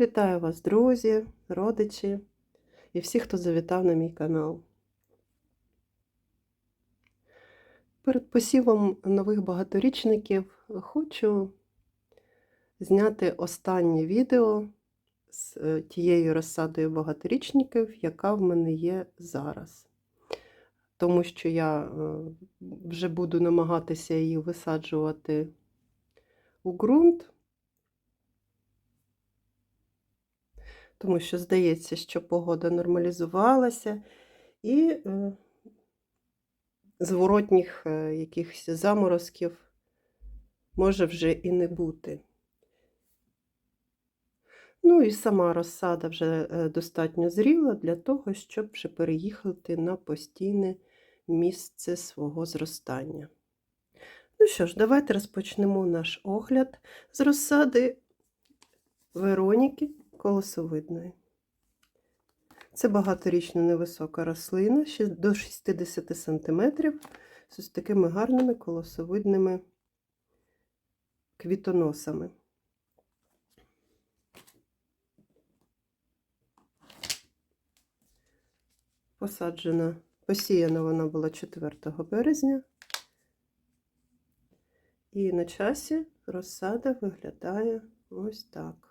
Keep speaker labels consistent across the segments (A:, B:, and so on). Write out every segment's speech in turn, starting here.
A: Вітаю вас, друзі, родичі і всі, хто завітав на мій канал. Перед посівом нових багаторічників хочу зняти останнє відео з е, тією розсадою багаторічників, яка в мене є зараз. Тому що я е, вже буду намагатися її висаджувати у ґрунт. Тому що здається, що погода нормалізувалася, і е, зворотніх е, якихось заморозків може вже і не бути. Ну і сама розсада вже е, достатньо зріла для того, щоб вже переїхати на постійне місце свого зростання. Ну що ж, давайте розпочнемо наш огляд з розсади Вероніки колосовидної. Це багаторічна невисока рослина, до 60 см, з такими гарними колосовидними квітоносами. Посаджена, посіяна вона була 4 березня. І на часі розсада виглядає ось так.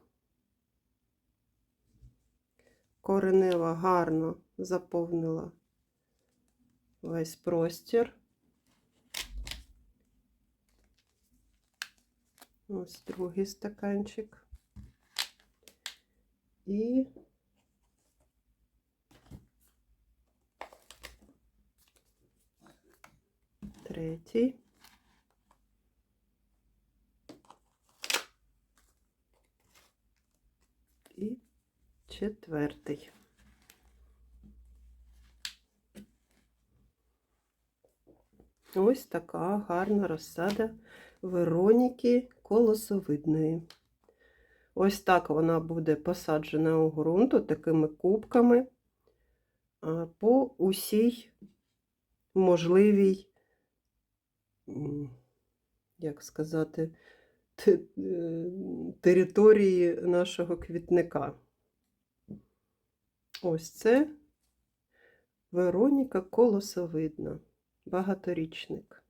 A: Коренева гарно заповнила весь простір. Ось другий стаканчик. І третій. І четвертий. Ось така гарна розсада Вероніки колосовидної. Ось так вона буде посаджена у ґрунт такими кубками по усій можливій, як сказати, е, території нашого квітника. Ось це Вероніка колосовидна, багаторічник.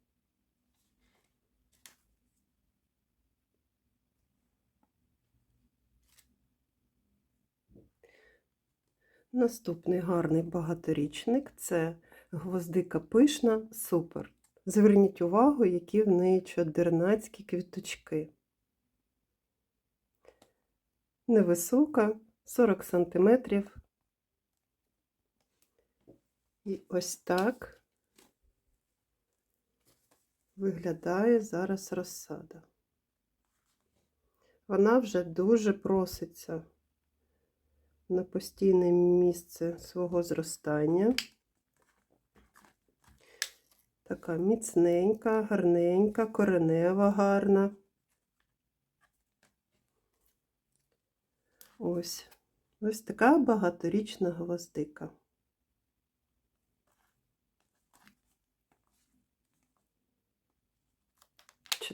A: Наступний гарний багаторічник це гвоздика пишна, супер. Зверніть увагу, які в неї чодернацькі квіточки. Невисока, 40 сантиметрів. І ось так виглядає зараз розсада. Вона вже дуже проситься на постійне місце свого зростання. Така міцненька, гарненька, коренева гарна. Ось ось така багаторічна гвоздика.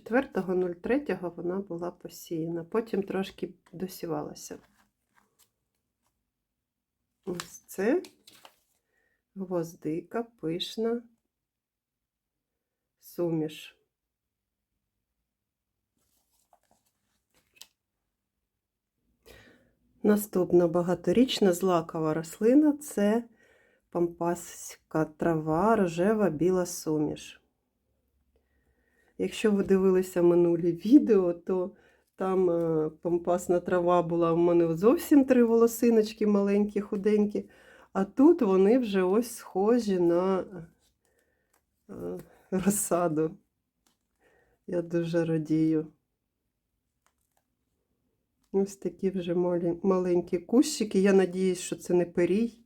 A: 4.03 вона була посіяна, потім трошки досівалася. Ось це гвоздика, пишна суміш. Наступна багаторічна злакова рослина це пампаська трава, рожева біла суміш. Якщо ви дивилися минулі відео, то там е, пампасна трава була в мене зовсім три волосиночки маленькі, худенькі, а тут вони вже ось схожі на е, розсаду. Я дуже радію. Ось такі вже маленькі кущики. Я надіюсь, що це не перій,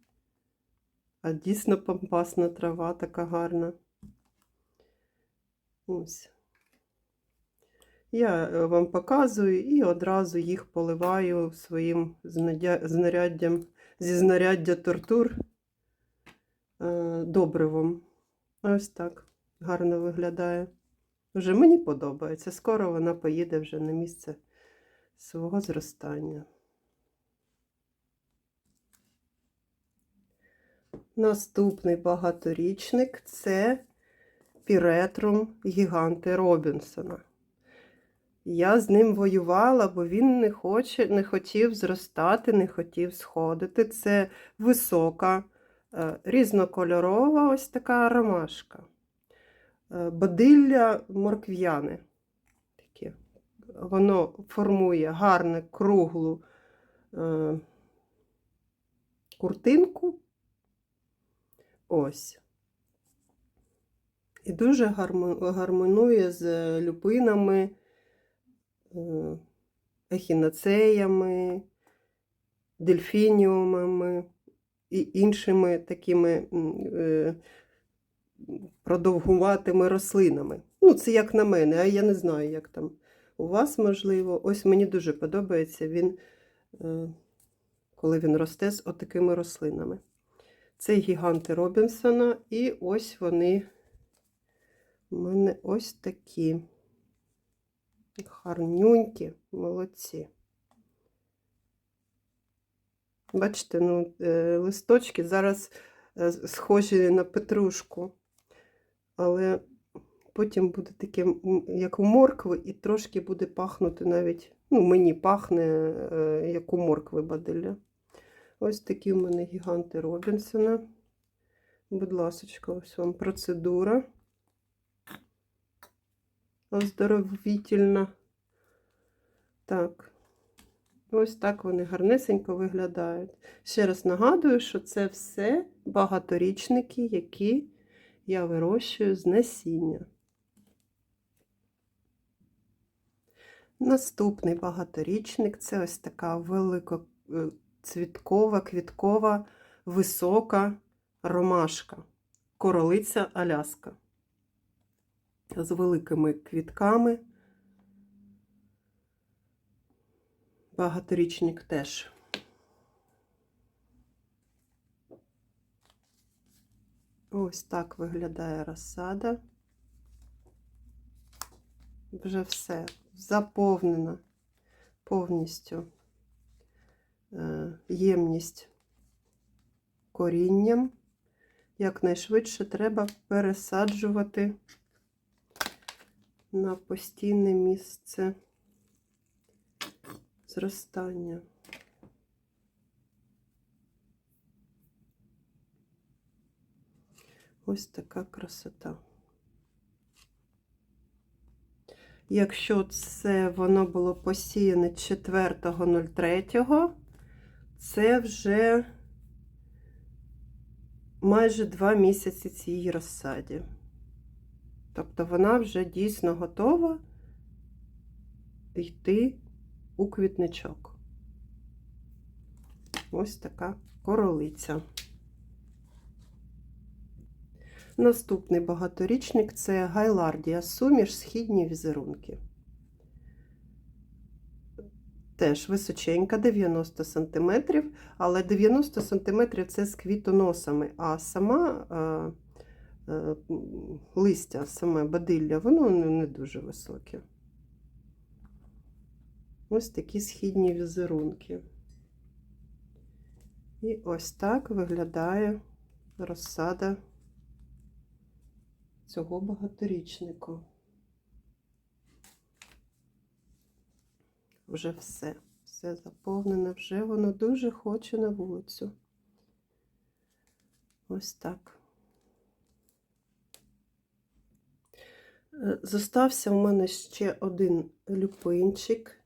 A: а дійсно пампасна трава така гарна. Ось. Я е, вам показую і одразу їх поливаю своїм знаряддям зі знаряддя тортур е, добривом. Ось так гарно виглядає. Вже мені подобається. Скоро вона поїде вже на місце свого зростання. Наступний багаторічник це піретрум гіганти Робінсона. Я з ним воювала, бо він не, хоче, не хотів зростати, не хотів сходити. Це висока, е, різнокольорова ось така ромашка. Е, Бодилля моркв'яне. Воно формує гарну круглу е, куртинку. Ось. І дуже гармонує з люпинами, ехінацеями, дельфініумами і іншими такими е, продовгуватими рослинами. Ну, це як на мене, а я не знаю, як там у вас можливо. Ось мені дуже подобається він, е, коли він росте з отакими рослинами. Це гіганти Робінсона, і ось вони у мене ось такі гарнюнькі, молодці. Бачите, ну, е, листочки зараз е, схожі на петрушку, але потім буде таке, як у моркви, і трошки буде пахнути навіть, ну, мені пахне, е, як у моркви бадилля. Ось такі у мене гіганти Робінсона. Будь ласочка, ось вам процедура оздоровітельна. Так, ось так вони гарнесенько виглядають. Ще раз нагадую, що це все багаторічники, які я вирощую з насіння. Наступний багаторічник це ось така великоцвіткова, квіткова, висока ромашка, королиця Аляска. З великими квітками. Багаторічник теж. Ось так виглядає розсада. Вже все заповнена повністю е, ємність корінням. Якнайшвидше треба пересаджувати на постійне місце зростання. Ось така красота. Якщо це воно було посіяне 4.03, це вже майже два місяці цій розсаді. Тобто вона вже дійсно готова йти у квітничок. Ось така королиця. Наступний багаторічник це Гайлардія суміш східні візерунки. Теж височенька, 90 см, але 90 см це з квітоносами, а сама а, листя, саме бадилля, воно не, дуже високе. Ось такі східні візерунки. І ось так виглядає розсада цього багаторічника. Вже все, все заповнене, вже воно дуже хоче на вулицю. Ось так. Е, Зостався у мене ще один люпинчик,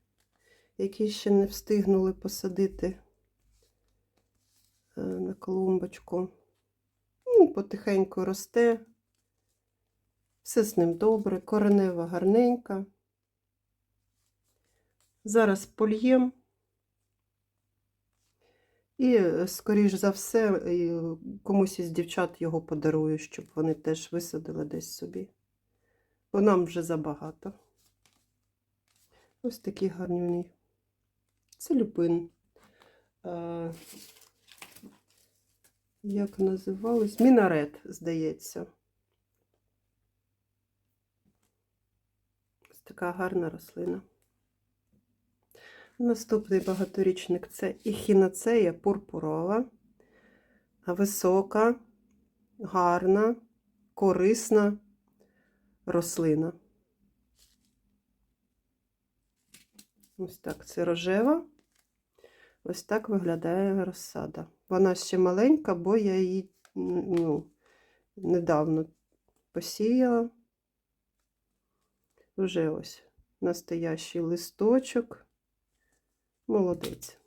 A: який ще не встигнули посадити е, на клумбочку. Ну, потихеньку росте. Все з ним добре, коренева гарненька. Зараз польєм. І, е, скоріш за все, комусь із дівчат його подарую, щоб вони теж висадили десь собі. Бо нам вже забагато. Ось такий гарнюний. Це люпин. Е, Як називалось? Мінарет, здається. Ось така гарна рослина. Наступний багаторічник це іхінацея пурпурова, висока, гарна, корисна рослина. Ось так, це рожева. Ось так виглядає розсада. Вона ще маленька, бо я її ну, недавно посіяла. Вже ось настоящий листочок. Молодець.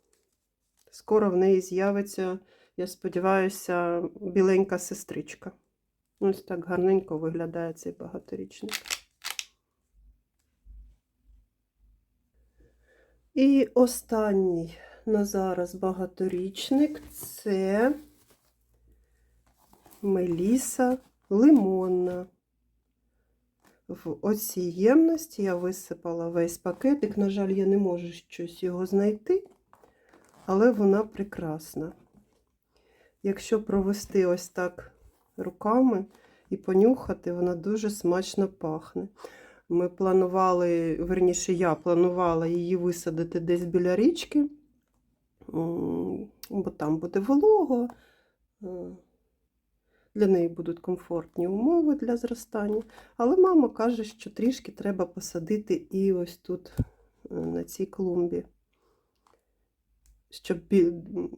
A: Скоро в неї з'явиться, я сподіваюся, біленька сестричка. Ось так гарненько виглядає цей багаторічник. І останній на зараз багаторічник це Меліса лимонна. В оцій ємності я висипала весь пакетик. На жаль, я не можу щось його знайти, але вона прекрасна. Якщо провести ось так руками і понюхати, вона дуже смачно пахне. Ми планували, верніше, я планувала її висадити десь біля річки, бо там буде волого. Для неї будуть комфортні умови для зростання. Але мама каже, що трішки треба посадити і ось тут, е, на цій клумбі, щоб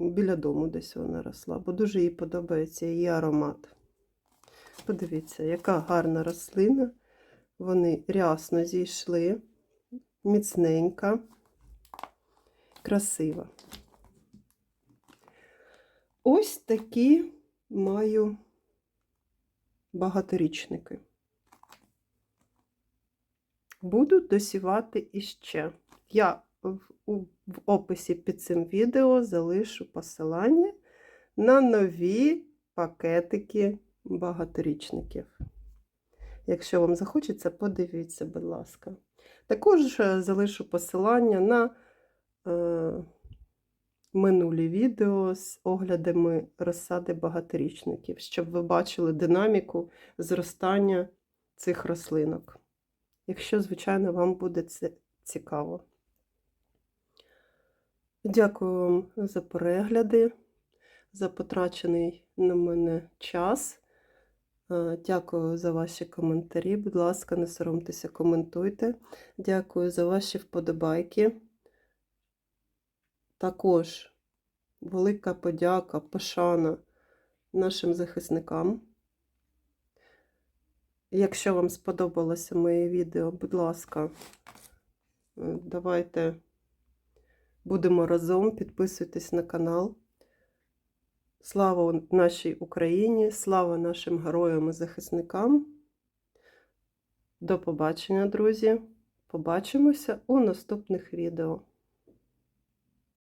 A: біля дому десь вона росла, бо дуже їй подобається її аромат. Подивіться, яка гарна рослина. Вони рясно зійшли, міцненька, красива. Ось такі маю багаторічники. Буду досівати іще. Я в, описі під цим відео залишу посилання на нові пакетики багаторічників. Якщо вам захочеться, подивіться, будь ласка. Також е, залишу посилання на е, минулі відео з оглядами розсади багаторічників, щоб ви бачили динаміку зростання цих рослинок. Якщо, звичайно, вам буде це цікаво. Дякую вам за перегляди, за потрачений на мене час. Е, Дякую за ваші коментарі. Будь ласка, не соромтеся, коментуйте. Дякую за ваші вподобайки. Також велика подяка, пошана нашим захисникам. Якщо вам сподобалося моє відео, будь ласка, е, давайте будемо разом, підписуйтесь на канал. Слава нашій Україні, слава нашим героям і захисникам. До побачення, друзі! Побачимося у наступних відео.